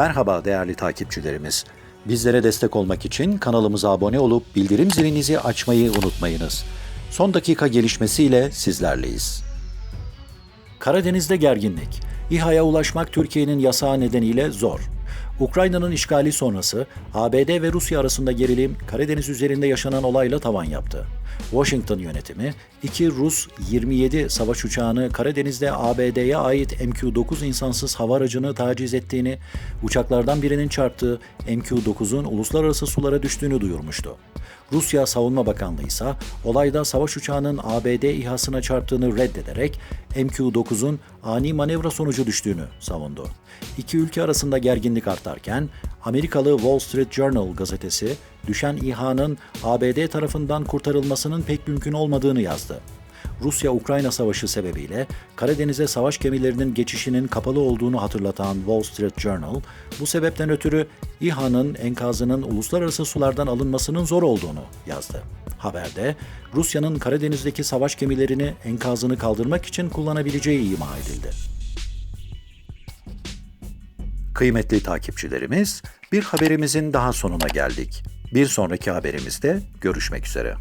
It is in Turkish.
Merhaba değerli takipçilerimiz. Bizlere destek olmak için kanalımıza abone olup bildirim zilinizi açmayı unutmayınız. Son dakika gelişmesiyle sizlerleyiz. Karadeniz'de gerginlik. İHA'ya ulaşmak Türkiye'nin yasağı nedeniyle zor. Ukrayna'nın işgali sonrası ABD ve Rusya arasında gerilim Karadeniz üzerinde yaşanan olayla tavan yaptı. Washington yönetimi iki Rus 27 savaş uçağını Karadeniz'de ABD'ye ait MQ-9 insansız hava aracını taciz ettiğini, uçaklardan birinin çarptığı MQ-9'un uluslararası sulara düştüğünü duyurmuştu. Rusya Savunma Bakanlığı ise olayda savaş uçağının ABD İHA'sına çarptığını reddederek MQ-9'un ani manevra sonucu düştüğünü savundu. İki ülke arasında gerginlik artarken Amerikalı Wall Street Journal gazetesi düşen İHA'nın ABD tarafından kurtarılmasının pek mümkün olmadığını yazdı. Rusya-Ukrayna savaşı sebebiyle Karadeniz'e savaş gemilerinin geçişinin kapalı olduğunu hatırlatan Wall Street Journal, bu sebepten ötürü İHA'nın enkazının uluslararası sulardan alınmasının zor olduğunu yazdı. Haberde Rusya'nın Karadeniz'deki savaş gemilerini enkazını kaldırmak için kullanabileceği ima edildi. Kıymetli takipçilerimiz, bir haberimizin daha sonuna geldik. Bir sonraki haberimizde görüşmek üzere.